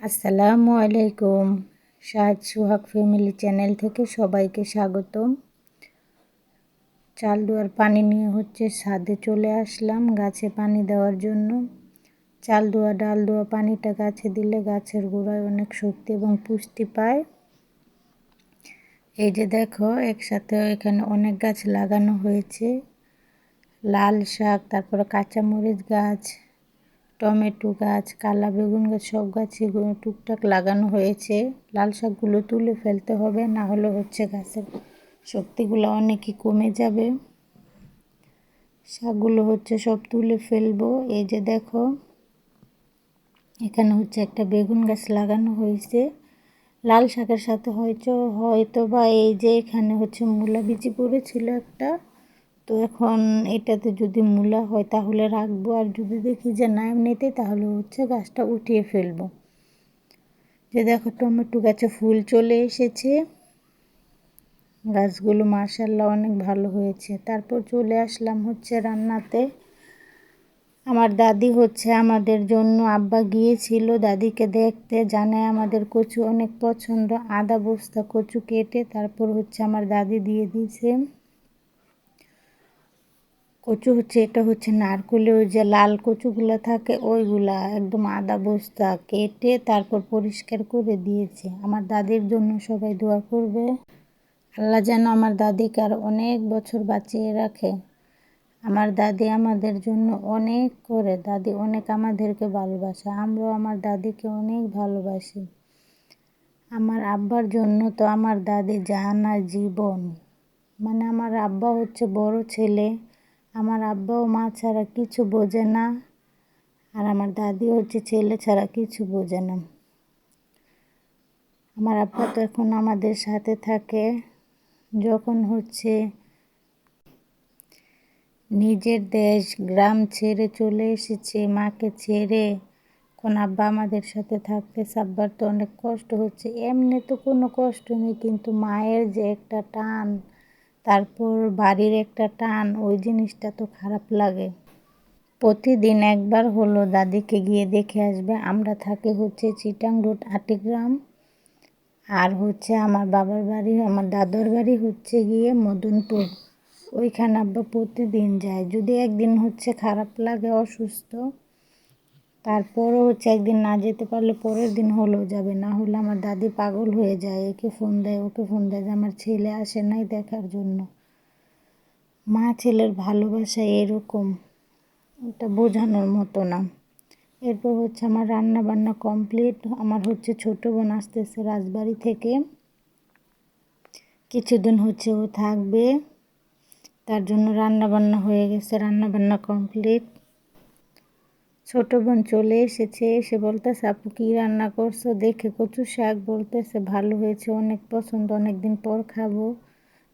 আসসালামু আলাইকুম। Shahed Suhag family channel থেকে সবাইকে স্বাগতম। চাল দোয়ার পানি নিয়ে হচ্ছে ছাদে চলে আসলাম গাছে পানি দেওয়ার জন্য। চাল দোয়া ডাল দোয়া পানিটা গাছে দিলে গাছের গোড়ায় অনেক শক্তি এবং পুষ্টি পায়। এই যে দেখো, একসাথে এখানে অনেক গাছ লাগানো হয়েছে। লাল শাক, তারপরে কাঁচামরিচ গাছ টমেটো গাছ, কালা বেগুন গাছ, সব গাছই টুকটাক লাগানো হয়েছে। লাল শাকগুলো তুলে ফেলতে হবে, না হলে হচ্ছে গাছের শক্তিগুলো অনেকই কমে যাবে। শাকগুলো হচ্ছে সব তুলে ফেলব। এই যে দেখো, এখানে হচ্ছে একটা বেগুন গাছ লাগানো হয়েছে। লাল শাকের সাথে হয়তো হয়তো বা এই যে এখানে হচ্ছে মূলা বিচি পড়েছিল একটা। তো এখন এটাতে যদি মূলা হয় তাহলে রাখব। আর যদি দেখি যে না এমনিতে, তাহলে হচ্ছে গাছটা উঠিয়ে ফেলব। যে দেখো টমেটো গাছে ফুল চলে এসেছে। গাছগুলো মার্শাল্লাহ অনেক ভালো হয়েছে। তারপর চলে আসলাম হচ্ছে রান্নাতে। আমার দাদি হচ্ছে আমাদের জন্য আব্বা গিয়েছিল দাদিকে দেখতে। জানে আমাদের কচু অনেক পছন্দ। আদা বস্তা কচু কেটে তারপর হচ্ছে আমার দাদি দিয়ে দিয়েছে। কচু হচ্ছে, এটা হচ্ছে নারকলের ওই যে লাল কচুগুলো থাকে, ওইগুলা একদম আদা বস্তা কেটে তারপর পরিষ্কার করে দিয়েছে। আমার দাদির জন্য সবাই দোয়া করবে। আল্লাহ যেন আমার দাদিকে আর অনেক বছর বাঁচিয়ে রাখে। আমার দাদি আমাদের জন্য অনেক করে, দাদি অনেক আমাদেরকে ভালোবাসে, আমরাও আমার দাদিকে অনেক ভালোবাসি। আমার আব্বার জন্য তো আমার দাদি জাহানার জীবন। মানে আমার আব্বা হচ্ছে বড় ছেলে আমার আব্বাও মা ছাড়া কিছু বোঝে না, আর আমার দাদি হচ্ছে ছেলে ছাড়া কিছু বোঝে না। আমার আব্বা তো এখন আমাদের সাথে থাকে। যখন হচ্ছে নিজের দেশ, গ্রাম ছেড়ে চলে এসেছে, মাকে ছেড়ে কোন আব্বা আমাদের সাথে থাকতে সাব্বার তো অনেক কষ্ট হচ্ছে। এমনি তো কোনো কষ্ট নেই, কিন্তু মায়ের যে একটা টান তারপর বাড়ির একটা টান, ওই জিনিসটা তো খারাপ লাগে। প্রতিদিন একবার হলো, দাদিকে গিয়ে দেখে আসবে, আমরা থাকি হচ্ছে চিটাং রোড আটিগ্রাম আর হচ্ছে আমার বাবার বাড়ি, আমার দাদর বাড়ি হচ্ছে গিয়ে মদনপুর। ওইখানে আব্বা প্রতিদিন যায়। যদি একদিন হচ্ছে খারাপ লাগে, অসুস্থ তারপরও হচ্ছে একদিন না যেতে পারলে পরের দিন হলেও যাবে, না হলে আমার দাদি পাগল হয়ে যায়, একে ফোন দেয়, ওকে ফোন দেয় যে আমার ছেলে আসে নাই দেখার জন্য। মা ছেলের ভালোবাসা এরকম এটা বোঝানোর মতো না। এরপর হচ্ছে আমার রান্না বান্না কমপ্লিট আমার হচ্ছে ছোটো বোন আসতেছে রাজবাড়ি থেকে। কিছুদিন হচ্ছে ও থাকবে, তার জন্য রান্না বান্না হয়ে গেছে রান্না বান্না কমপ্লিট ছোট বোন চলে এসেছে, এসে বলতেছে, আপু, কী রান্না করছ? দেখে কচু শাক বলতেছে, ভালো হয়েছে, অনেক পছন্দ অনেক দিন পর খাব।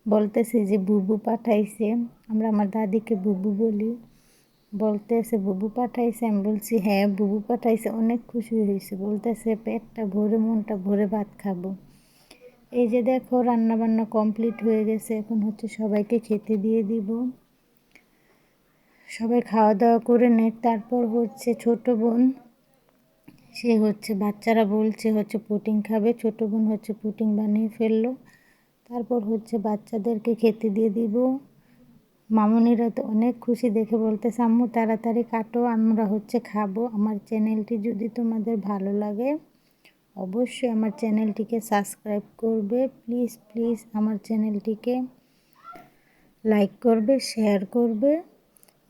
বলতেছে যে, বুবু পাঠাইছে। আমরা আমার দাদিকে বুবু বলি। বলতেছে, বুবু পাঠাইছে? আমি বলছি হ্যাঁ বুবু পাঠাইছে, অনেক খুশি হয়েছে। বলতেছে, পেটটা ভরে, মনটা ভরে ভাত খাব। এই যে দেখো রান্না বান্না কমপ্লিট হয়ে গেছে, এখন হচ্ছে সবাইকে খেতে দিয়ে দিব। সবাই খাওয়া দাওয়া করে নে। তারপর হচ্ছে ছোট বোন, সে হচ্ছে বাচ্চারা বলছে হচ্ছে পুটিং খাবে। ছোট বোন হচ্ছে পুটিং বানিয়ে ফেলল। তারপর হচ্ছে বাচ্চাদেরকে খেতে দিয়ে দিব। মামনিরা তো অনেক খুশি দেখে বলতে আম্মু, তাড়াতাড়ি কাটো, আমরা হচ্ছে খাব। আমার চ্যানেলটি যদি তোমাদের ভালো লাগে, অবশ্যই আমার চ্যানেলটিকে সাবস্ক্রাইব করবে। প্লিজ প্লিজ আমার চ্যানেলটিকে লাইক করবে, শেয়ার করবে।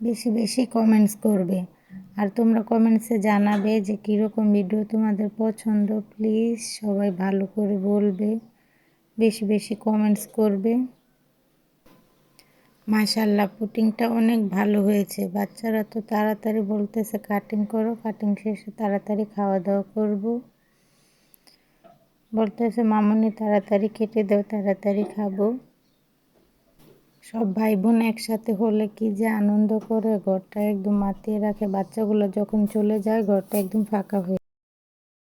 বেশি বেশি কমেন্টস করবে। আর তোমরা কমেন্টসে জানাবে যে কীরকম ভিডিও তোমাদের পছন্দ। প্লিজ সবাই ভালো করে বলবে। বেশি বেশি কমেন্টস করবে। মাশাল্লাহ পুটিংটা অনেক ভালো হয়েছে। বাচ্চারা তো তাড়াতাড়ি বলতেছে কাটিং করো কাটিং শেষে তাড়াতাড়ি খাওয়া দাওয়া করব। বলতেছে, মামনি, তাড়াতাড়ি কেটে দাও, তাড়াতাড়ি খাব। সব ভাই বোন একসাথে হলে কি যে আনন্দ করে? ঘরটা একদম মাতিয়ে রাখে। বাচ্চাগুলো যখন চলে যায়, ঘরটা একদম ফাঁকা হয়ে